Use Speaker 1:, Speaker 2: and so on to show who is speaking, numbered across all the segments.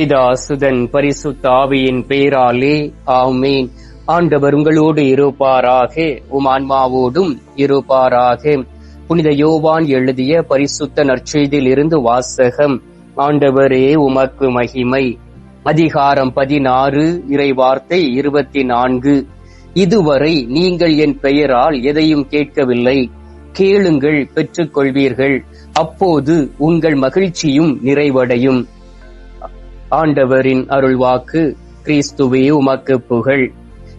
Speaker 1: பிதாசுதன் பரிசுத்தாவியின் பேராலே ஆமேன். ஆண்டவர் உங்களோடு இருப்பாராக உம் ஆன்மாவோடும் இருப்பாராக. புனித யோவான் எழுதிய பரிசுத்த நற்செய்தியில் இருந்து வாசகம் ஆண்டவரே உமக்கு மகிமை. அதிகாரம் பதினாறு இறைவார்த்தை இருபத்தி நான்கு இதுவரை நீங்கள் என் பெயரால் எதையும் கேட்கவில்லை. கேளுங்கள் பெற்றுக்கொள்வீர்கள். அப்போது உங்கள் மகிழ்ச்சியும் நிறைவடையும். ஆண்டவரின் அருள்வாக்கு கிறிஸ்துவே உமக்கு புகழ்.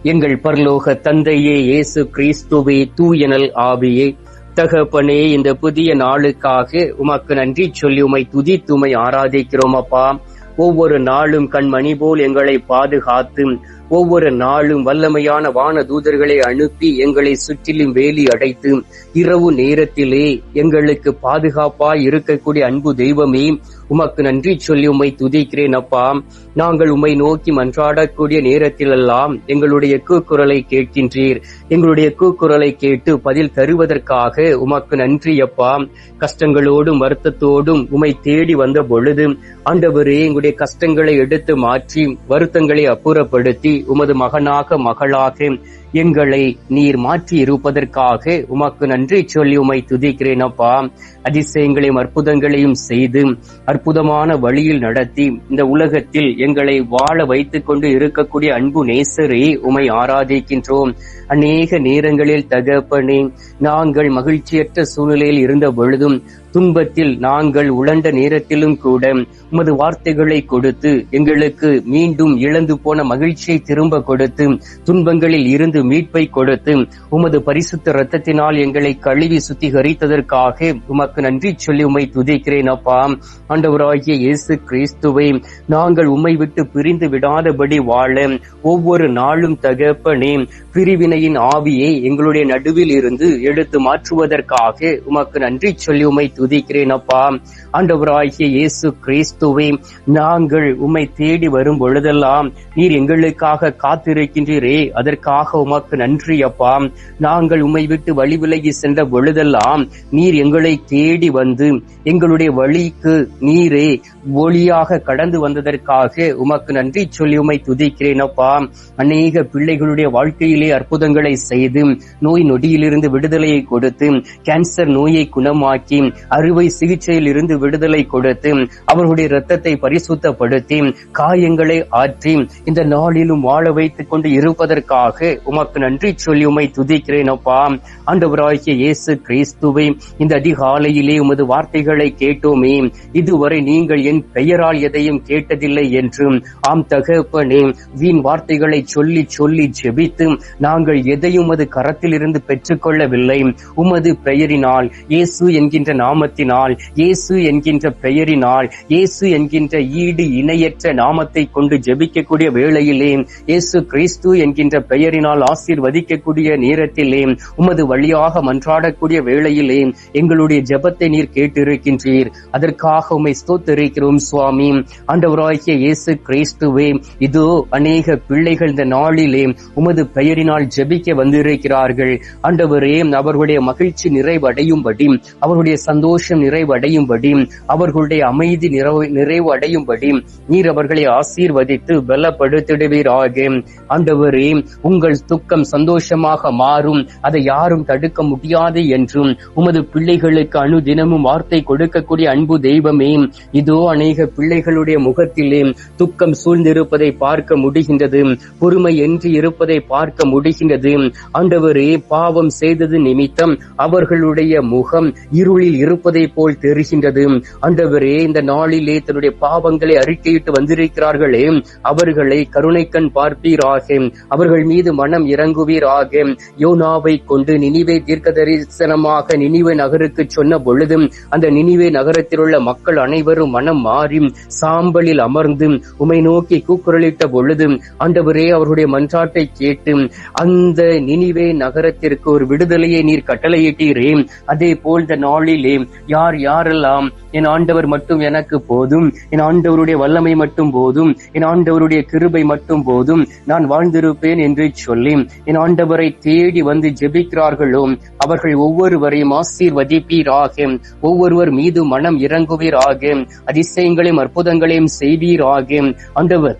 Speaker 1: எங்கள் பரலோக தந்தையே இயேசு கிறிஸ்துவே தூயனல் ஆவியே. தகப்பனே இந்த புதிய நாளுக்காக உமக்கு நன்றி சொல்லி உமை துதித்து உமை ஆராதிக்கிறோம் அப்பா. ஒவ்வொரு நாளும் கண்மணி போல் எங்களை பாதுகாத்து ஒவ்வொரு நாளும் வல்லமையான வான தூதர்களை அனுப்பி எங்களை சுற்றிலும் வேலி அடைத்து இரவு நேரத்திலே எங்களுக்கு பாதுகாப்பாய் இருக்கக்கூடிய அன்பு தெய்வமே உமக்கு நன்றி சொல்லி உம்மை துதிக்கிறேன் அப்பா. நாங்கள் உம்மை நோக்கி மன்றாடக்கூடிய நேரத்திலெல்லாம் எங்களுடைய கூக்குரலை கேட்கின்றீர். எங்களுடைய கூக்குரலை கேட்டு பதில் தருவதற்காக உமக்கு நன்றி அப்பா. கஷ்டங்களோடும் வருத்தத்தோடும் உம்மை தேடி வந்த பொழுது ஆண்டவரே எங்களுடைய கஷ்டங்களை எடுத்து மாற்றி வருத்தங்களை அப்புறப்படுத்தி உமது மகனாக மகளாக எங்களை நீர் மாற்றி இருப்பதற்காக உமக்கு நன்றி சொல்லி உமை துதிக்கிறேன் அப்பா. அதிசயங்களையும் அற்புதங்களையும் செய்து அற்புதமான வழியில் நடத்தி இந்த உலகத்தில் எங்களை வாழ வைத்துக் கொண்டு இருக்கக்கூடிய அன்பு நேசரே உமை ஆராதிக்கின்றோம். அநேக நேரங்களில் தகப்பனே நாங்கள் மகிழ்ச்சியற்ற சூழ்நிலையில் இருந்த பொழுதும் துன்பத்தில் நாங்கள் உழண்ட நேரத்திலும் கூட உமது வார்த்தைகளை கொடுத்து எங்களுக்கு மீண்டும் இழந்து போன மகிழ்ச்சியை திரும்ப கொடுத்து துன்பங்களில் இருந்து மீட்பை கொடுத்து உமது பரிசுத்த ரத்தத்தினால் எங்களை கழுவி சுத்திகரித்ததற்காக உமக்கு நன்றி சொல்லி உமை துதிக்கிறேன் அப்பா. ஆண்டவராகிய இயேசு கிறிஸ்துவை நாங்கள் உம்மை விட்டு பிரிந்து விடாதபடி வாழ ஒவ்வொரு நாளும் தகப்பனே பிரிவினையின் ஆவியை எங்களுடைய நடுவில் இருந்து எடுத்து மாற்றுவதற்காக உமக்கு நன்றி சொல்லி உமை துதிக்கிறேன் அப்பா ஆண்டவராகிய இயேசு கிறிஸ்துவே நாங்கள் உம்மை தேடி வரும் பொழுதெல்லாம் நீர் எங்களுக்காக காத்திருக்கின்றீரே. அதற்காக உமக்கு நன்றி அப்பா. நாங்கள் உம்மை விட்டு வழி விலகி சென்ற பொழுதெல்லாம் நீர் எங்களை தேடி வந்து எங்களுடைய வழிக்கு நீரே ஒளியாக கடந்து வந்ததற்காக உமக்கு நன்றி சொல்லி உம்மை துதிக்கிறேன் அப்பா. அநேக பிள்ளைகளுடைய வாழ்க்கையிலே அற்புதங்களை செய்து நோய் நொடியிலிருந்து விடுதலையை கொடுத்து கேன்சர் நோயை குணமாக்கி அறுவை சிகிச்சையில் இருந்து விடுதலை கொடுத்து அவர்களுடைய இரத்தத்தை பரிசுத்தப்படுத்தி காயங்களை ஆற்றி இந்த நாளிலும் வாழ வைத்துக் கொண்டு இருப்பதற்காக உமக்கு நன்றி சொல்லி உமை துதிக்கிறேன் அப்பா. ஆண்டவராகிய இயேசு கிறிஸ்துவை இந்த அதிகாலையிலே உமது வார்த்தைகளை கேட்டோமே. இதுவரை நீங்கள் என் பெயரால் எதையும் கேட்டதில்லை என்றும் ஆம் தகப்பனே வீண் வார்த்தைகளை சொல்லி சொல்லி ஜெபித்து நாங்கள் எதையும் உமது கரத்திலிருந்து பெற்றுக்கொள்ளவில்லை. உமது பெயரினால் இயேசு என்கின்ற நாமத்தினால் இயேசு என்கின்ற பெயரினால் இயேசு என்கின்ற ஈடு இணையற்ற நாமத்தை கொண்டு ஜெபிக்கக்கூடிய வேளையிலே இயேசு கிறிஸ்து என்கின்ற பெயரினால் ஆசீர்வதிக்கக்கூடிய நேரத்திலே உமது வழியாக மன்றாடக்கூடிய வேளையிலே எங்களுடைய ஜெபத்தை நீர் கேட்டிருக்கின்றீர். அதற்காக உமை ஸ்தோத்தரிக்கிறோம் சுவாமி. ஆண்டவராகிய இயேசு கிறிஸ்துவே இதோ அநேக பிள்ளைகள் இந்த நாளிலே உமது பெயரினால் ஜெபிக்க வந்திருக்கிறார்கள். ஆண்டவரே அவர்களுடைய மகிழ்ச்சி நிறைவடையும்படி அவருடைய சந்தோஷம் நிறைவடையும்படி அவர்களுடைய அமைதி நிறைவு நிறைவு அடையும்படி நீர் அவர்களை ஆசீர்வதித்து பலப்படுத்திடுவீராக. ஆண்டவரே உங்கள் துக்கம் சந்தோஷமாக மாறும். அதை யாரும் தடுக்க முடியாது என்றும் உமது பிள்ளைகளுக்கு அனுதினமும் வார்த்தை கொடுக்கக்கூடிய அன்பு தெய்வமே. இதோ அநேக பிள்ளைகளுடைய முகத்திலே துக்கம் சூழ்ந்திருப்பதை பார்க்க முடிகின்றது. பொறுமை என்று இருப்பதை பார்க்க முடிகின்றது. ஆண்டவரே பாவம் செய்தது நிமித்தம் அவர்களுடைய முகம் இருளில் இருப்பதை போல் தெரிகின்றது. ஆண்டவரே இந்த நாளிலே தன்னுடைய பாவங்களை அறிக்கையிட்டு வந்திருக்கிறார்களே அவர்களை கருணைக்கண் பார்ப்பீராக. அவர்கள் மீது மனம் இறங்குவீராக. யோனாவை கொண்டு நினிவே தீர்க்க தரிசனமாக நினைவே நகருக்கு சொன்ன பொழுது அந்த நினிவே நகரத்தில் உள்ள மக்கள் அனைவரும் மனம் மாறி சாம்பலில் அமர்ந்து உமை நோக்கி கூக்குரலிட்ட பொழுது ஆண்டவரே அவருடைய மன்றாட்டை கேட்டு அந்த நினிவே நகரத்திற்கு ஒரு விடுதலையை நீர் கட்டளையிட்டீரே. அதே போல் இந்த நாளிலே யார் யாரெல்லாம் என் ஆண்டவர் மட்டும் எனக்கு போதும். என் ஆண்டவருடைய வல்லமை மட்டும் போதும். என் ஆண்டவருடைய கிருபை மட்டும் போதும். நான் வாழ்ந்திருப்பேன் என்று சொல்லி என் ஆண்டவரை தேடி வந்து ஜெபிக்கிறார்களோ அவர்கள் ஒவ்வொருவரையும் ஆசீர்வதிப்பீராக. ஒவ்வொருவர் மீது மனம் இறங்குவீராக. அதிசயங்களையும் அற்புதங்களையும் செய்வீராக. ஆண்டவர்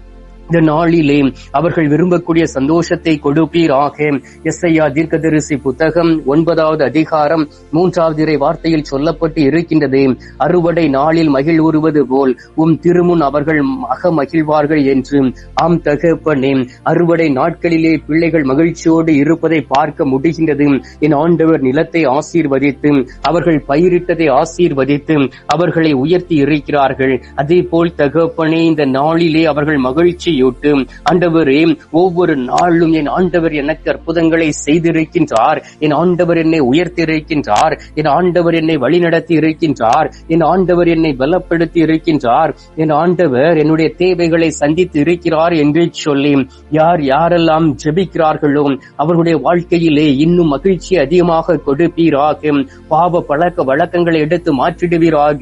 Speaker 1: இந்த நாளிலே அவர்கள் விரும்பக்கூடிய சந்தோஷத்தை கொடுப்பீராக எஸ்ஐயா தீர்க்கதரிசி புத்தகம் ஒன்பதாவது அதிகாரம் மூன்றாவது இறை வார்த்தையில் சொல்லப்பட்டு இருக்கின்றது. அறுவடை நாளில் மகிழ்வுறுவது போல் உம் திருமுன் அவர்கள் மக மகிழ்வார்கள் என்று. ஆம் தகப்பனே அறுவடை நாட்களிலே பிள்ளைகள் மகிழ்ச்சியோடு இருப்பதை பார்க்க முடிகின்றது. என் ஆண்டவர் நிலத்தை ஆசீர்வதித்து அவர்கள் பயிரிட்டதை ஆசீர்வதித்து அவர்களை உயர்த்தி இருக்கிறார்கள். அதே போல் தகப்பனே இந்த நாளிலே அவர்கள் மகிழ்ச்சி மகிழ்ச்சியூட்டு ஆண்டவரே ஒவ்வொரு நாளும் என் ஆண்டவர் எனக்கு அற்புதங்களை செய்திருக்கின்றார். என் ஆண்டவர் என்னை உயர்த்தியிருக்கின்றார். என் ஆண்டவர் என்னை வழிநடத்தி இருக்கின்றார் என் ஆண்டவர் என்னை பலப்படுத்தி இருக்கின்றார் என் ஆண்டவர் என்னுடைய தேவைகளை சந்தித்து இருக்கிறார் என்று சொல்லி யார் யாரெல்லாம் ஜெபிக்கிறார்களோ அவர்களுடைய வாழ்க்கையிலே இன்னும் மகிழ்ச்சி அதிகமாக கொடுப்பீராக. பாவ பழக்க வழக்கங்களை எடுத்து மாற்றிடுவீராக.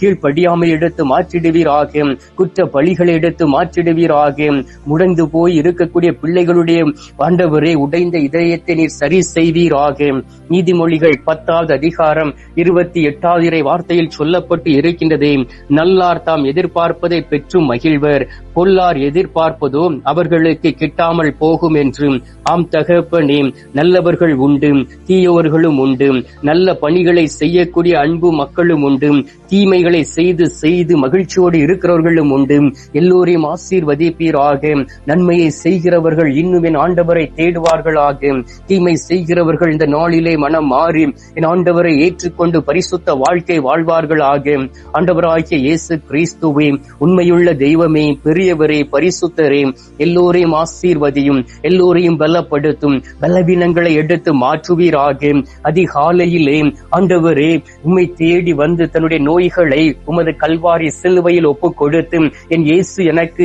Speaker 1: கீழ்ப்படியாமல் எடுத்து மாற்றிடுவீராக. குற்ற பழிகளை எடுத்து மாற்றிடுவீராக. முடந்து போய் இருக்கக்கூடிய பிள்ளைகளுடைய ஆண்டவரே உடைந்த இதயத்தை நீர் சரி செய்வீராக. நீதிமொழிகள் பத்தாவது அதிகாரம் இருபத்தி எட்டாவது இறை வார்த்தையில் சொல்லப்பட்டு இருக்கின்றதே. நல்லார் தாம் எதிர்பார்ப்பதை பெற்று மகிழ்வர். பொல்லார் எதிர்பார்ப்பதோ அவர்களுக்கு கிட்டாமல் போகும் என்று. ஆம் தகப்பனே நல்லவர்கள் உண்டு தீயவர்களும் உண்டு. நல்ல பணிகளை செய்யக்கூடிய அன்பு மக்களும் உண்டு. தீமைகளை செய்து செய்து மகிழ்ச்சியோடு இருக்கிறவர்களும் உண்டு. எல்லோரையும் ஆசீர்வதி ஆசீர்வதிப்பீராக நன்மையை செய்கிறவர்கள் இன்னும் என் ஆண்டவரை தேடுவார்களாக. தீமை செய்கிறவர்கள் இந்த நாளிலே மனம் மாறி என் ஆண்டவரை ஏற்றுக்கொண்டு பரிசுத்த வாழ்க்கை வாழ்வார்களாக. ஆண்டவராகிய இயேசு கிறிஸ்துவே உண்மையுள்ள தெய்வமே பெரியவரே பரிசுத்தரே எல்லோரையும் ஆசீர்வதியும் எல்லோரையும் பலப்படுத்தும் பலவீனங்களை எடுத்து மாற்றுவீராக. அதிகாலையிலே ஆண்டவரே உம்மை தேடி வந்து தன்னுடைய நோய்களை உமது கல்வாரி சிலுவையில் ஒப்புக் கொடுத்து என் இயேசு எனக்கு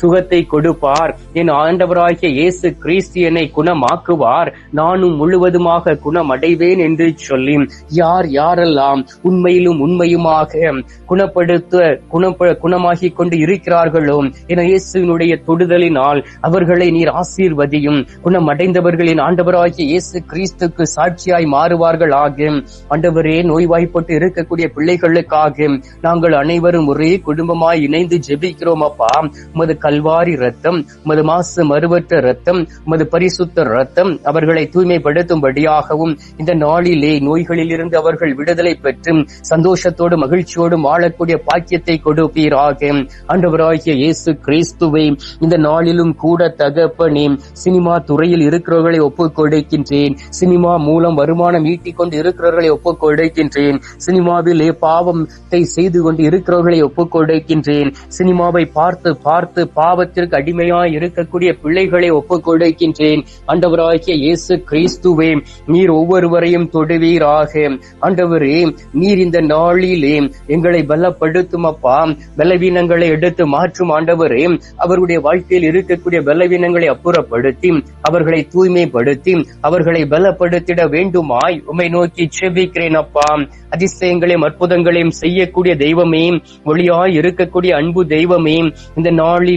Speaker 1: சுகத்தை கொடுப்பார். என் ஆண்டவராகிய இயேசு கிறிஸ்து என்னை குணமாக்குவார். நானும் முழுவதுமாக குணமடைவேன் என்று சொல்லி யார் யாரெல்லாம் உண்மையிலும் உண்மையுமாக குணப்படுத்த குணப்ப குணமாகி கொண்டு இருக்கிறார்களோ என இயேசுவினுடைய தொடுதலினால் அவர்களை நீர் ஆசீர்வதியும் குணமடைந்தவர்களின் ஆண்டவராகிய இயேசு கிறிஸ்துக்கு சாட்சியாய் மாறுவார்கள் ஆகும் ஆண்டவரே நோய்வாய்ப்பட்டு இருக்கக்கூடிய பிள்ளைகளுக்காக நாங்கள் அனைவரும் ஒரே குடும்பமாய் இணைந்து ஜெபிக்கிறோம் அப்பா. உமது உமது கல்வாரி ரத்தம் உமது மாசு மறுவற்ற ரத்தம் உமது பரிசுத்த ரத்தம் அவர்களை தூய்மைப்படுத்தும்படியாகவும் இந்த நாளிலே நோய்களிலிருந்து அவர்கள் விடுதலை பெற்று சந்தோஷத்தோடு மகிழ்ச்சியோடும் வாழக்கூடிய பாக்கியத்தை கொடுப்பீராக. ஆண்டவராகிய இயேசு கிறிஸ்துவை இந்த நாளிலும் கூட தகப்பனே சினிமா துறையில் இருக்கிறவர்களை ஒப்புக் கொடுக்கின்றேன் சினிமா மூலம் வருமானம் ஈட்டிக் கொண்டு இருக்கிறவர்களை ஒப்புக் கொடுக்கின்றேன் சினிமாவிலே பாவத்தை செய்து கொண்டு இருக்கிறவர்களை ஒப்புக் கொடுக்கின்றேன் சினிமாவை பார்த்து பார்த்து பாவத்திற்கு அடிமையாய் இருக்கக்கூடிய பிள்ளைகளை ஒப்புக் கொடுக்கின்றேன் ஆண்டவராகிய இயேசு கிறிஸ்துவே நீர் ஒவ்வொருவரையும் தொடுவீராக. ஆண்டவரே நீர் இந்த நாளிலே எங்களை பலப்படுத்தும் அப்பா பலவீனங்களை எடுத்து மாற்றும் ஆண்டவரே அவருடைய வாழ்க்கையில் இருக்கக்கூடிய பலவீனங்களை அப்புறப்படுத்தி அவர்களை தூய்மைப்படுத்தி அவர்களை பலப்படுத்திட வேண்டுமாய் உமை நோக்கி செபிக்கிறேன் அப்பா. அதிசயங்களையும் அற்புதங்களையும் செய்யக்கூடிய தெய்வமே ஒளியாய் இருக்கக்கூடிய அன்பு தெய்வமே இந்த நாளில்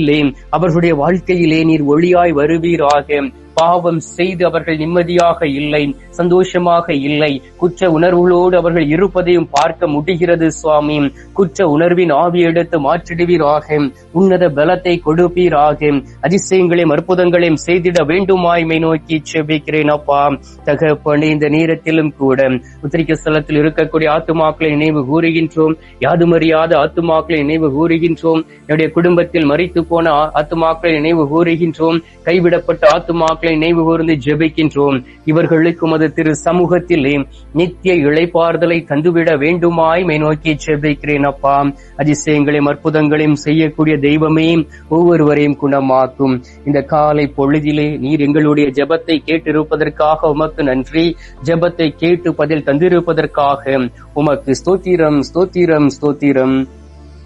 Speaker 1: அவர்களுடைய வாழ்க்கையிலே நீர் ஒளியாய் வருவீராக. பாவம் செய்து அவர்கள் நிம்மதியாக இல்லை சந்தோஷமாக இல்லை. குற்ற உணர்வுகளோடு அவர்கள் இருப்பதையும் பார்க்க முடிகிறது சுவாமி. குற்ற உணர்வின் ஆவி எடுத்து மாற்றிடுவீராக. உன்னத பலத்தை கொடுப்பீராக. அதிசயங்களையும் அற்புதங்களையும் செய்திட வேண்டுமாய்மை நோக்கி செபிக்கிறேன் அப்பா. தகப்பனே இந்த நேரத்திலும் கூட உத்திரிக்க ஸ்தலத்தில் இருக்கக்கூடிய ஆத்துமாக்களை நினைவு கூறுகின்றோம். யாதுமறியாத ஆத்துமாக்களை நினைவு கூறுகின்றோம். என்னுடைய குடும்பத்தில் மறித்து போன ஆத்துமாக்களை நினைவு கூறுகின்றோம். கைவிடப்பட்ட ஆத்துமாக்கள் நினைவு கூர்ந்து ஜெபிக்கின்றோம். இவர்களுக்கு மது திரு சமூகத்திலே நித்திய இளைப்பாறுதலை தந்துவிட வேண்டுமாய் மை நோக்கி ஜெபிக்கிறேன் அப்பா. அதிசயங்களையும் அற்புதங்களையும் செய்யக்கூடிய தெய்வமே ஒவ்வொருவரையும் குணமாக்கும். இந்த காலை பொழுதிலே நீர் எங்களுடைய ஜெபத்தை கேட்டிருப்பதற்காக உமக்கு நன்றி. ஜெபத்தை கேட்டு பதில் தந்திருப்பதற்காக உமக்கு ஸ்தோத்திரம் ஸ்தோத்திரம் ஸ்தோத்திரம்.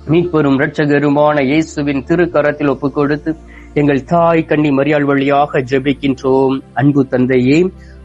Speaker 1: மீட்பெரும் இரட்சகருமான இயேசுவின் திருக்கரத்தில் ஒப்புக் கொடுத்து எங்கள் தாய் கண்ணி மரியாள் வழியாக ஜெபிக்கின்றோம். அன்பு தந்தையே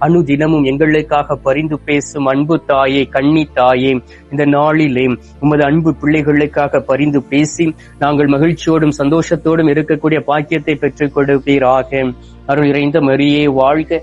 Speaker 1: அனுதினமும் எங்களுக்காக பரிந்து பேசும் அன்பு தாயே கண்ணி தாயே இந்த நாளிலே உமது அன்பு பிள்ளைகளுக்காக பரிந்து பேசி நாங்கள் மகிழ்ச்சியோடும் சந்தோஷத்தோடும் இருக்கக்கூடிய பாக்கியத்தை பெற்றுக் கொடுப்பீராக. அருள் இறைந்த மரியே வாழ்க